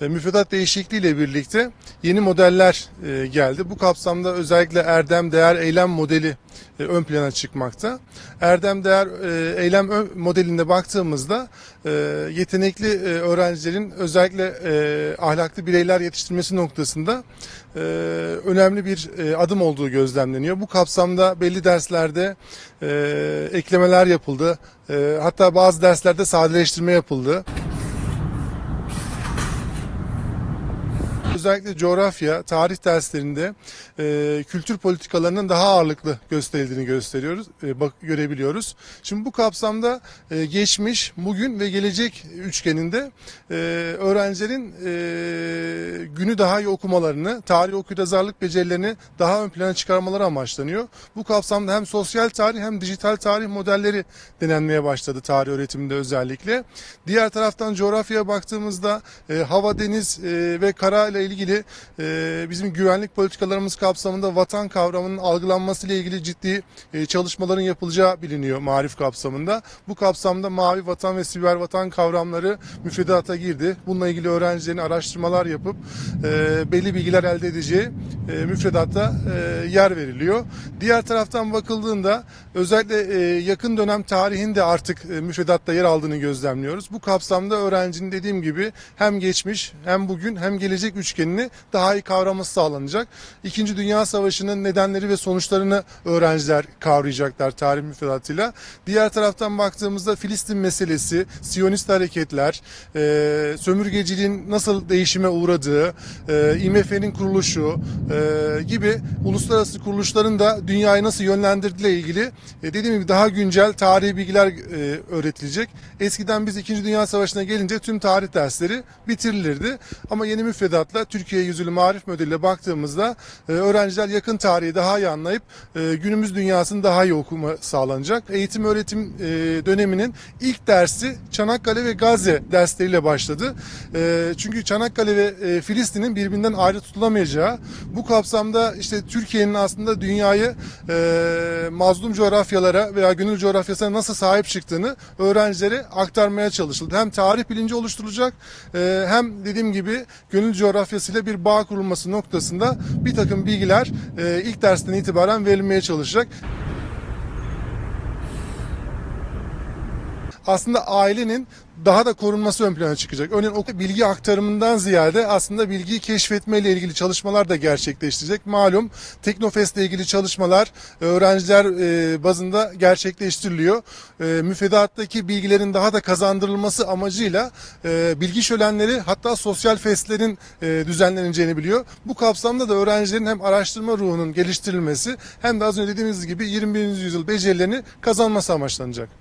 e, müfredat değişikliğiyle birlikte yeni modeller e, geldi. Bu kapsamda özellikle erdem, değer, eylem modeli e, ön plana çıkmakta. Erdem, değer, eylem modelinde baktığımızda yetenekli öğrencilerin özellikle ahlaklı bireyler yetiştirmesi noktasında önemli bir adım olduğu gözlemleniyor. Bu kapsamda belli derslerde eklemeler yapıldı. Hatta bazı derslerde sadeleştirme yapıldı. Özellikle coğrafya, tarih derslerinde e, kültür politikalarının daha ağırlıklı gösterildiğini gösteriyoruz, e, bak görebiliyoruz. Şimdi bu kapsamda e, geçmiş, bugün ve gelecek üçgeninde e, öğrencilerin e, günü daha iyi okumalarını, tarih okuryazarlık becerilerini daha ön plana çıkarmaları amaçlanıyor. Bu kapsamda hem sosyal tarih hem dijital tarih modelleri denenmeye başladı tarih öğretiminde özellikle. Diğer taraftan coğrafyaya baktığımızda e, hava, deniz e, ve kara ile ilgili e, bizim güvenlik politikalarımız kapsamında vatan kavramının algılanması ile ilgili ciddi e, çalışmaların yapılacağı biliniyor marif kapsamında. Bu kapsamda mavi vatan ve siber vatan kavramları müfredata girdi. Bununla ilgili öğrencilerin araştırmalar yapıp e, belli bilgiler elde edeceği e, müfredatta e, yer veriliyor. Diğer taraftan bakıldığında özellikle e, yakın dönem tarihin de artık e, müfredatta yer aldığını gözlemliyoruz. Bu kapsamda öğrencinin dediğim gibi hem geçmiş hem bugün hem gelecek üçgenini daha iyi kavraması sağlanacak. İkinci Dünya Savaşı'nın nedenleri ve sonuçlarını öğrenciler kavrayacaklar tarih müfredatıyla. Diğer taraftan baktığımızda Filistin meselesi, Siyonist hareketler, e, sömürgeciliğin nasıl değişime uğradığı, e, IMF'nin kuruluşu e, gibi uluslararası kuruluşların da dünyayı nasıl yönlendirdiğiyle ilgili e, dediğim gibi daha güncel tarihi bilgiler e, öğretilecek. Eskiden biz 2. Dünya Savaşı'na gelince tüm tarih dersleri bitirilirdi. Ama yeni müfredatla Türkiye yüzülü marif modeliyle baktığımızda e, öğrenciler yakın tarihi daha iyi anlayıp e, günümüz dünyasını daha iyi okuma sağlanacak. Eğitim öğretim e, döneminin ilk dersi Çanakkale ve Gazze dersleriyle başladı. Çünkü Çanakkale ve Filistin'in birbirinden ayrı tutulamayacağı bu kapsamda işte Türkiye'nin aslında dünyayı mazlum coğrafyalara veya gönül coğrafyasına nasıl sahip çıktığını öğrencilere aktarmaya çalışıldı. Hem tarih bilinci oluşturulacak hem dediğim gibi gönül coğrafyasıyla bir bağ kurulması noktasında bir takım bilgiler e, ilk dersten itibaren verilmeye çalışacak. Aslında ailenin daha da korunması ön plana çıkacak. Örneğin okul bilgi aktarımından ziyade aslında bilgiyi keşfetmeyle ilgili çalışmalar da gerçekleştirecek. Malum Teknofest ile ilgili çalışmalar öğrenciler e, bazında gerçekleştiriliyor. E, müfredattaki bilgilerin daha da kazandırılması amacıyla e, bilgi şölenleri hatta sosyal festlerin e, düzenleneceğini biliyor. Bu kapsamda da öğrencilerin hem araştırma ruhunun geliştirilmesi hem de az önce dediğimiz gibi 21. yüzyıl becerilerini kazanması amaçlanacak.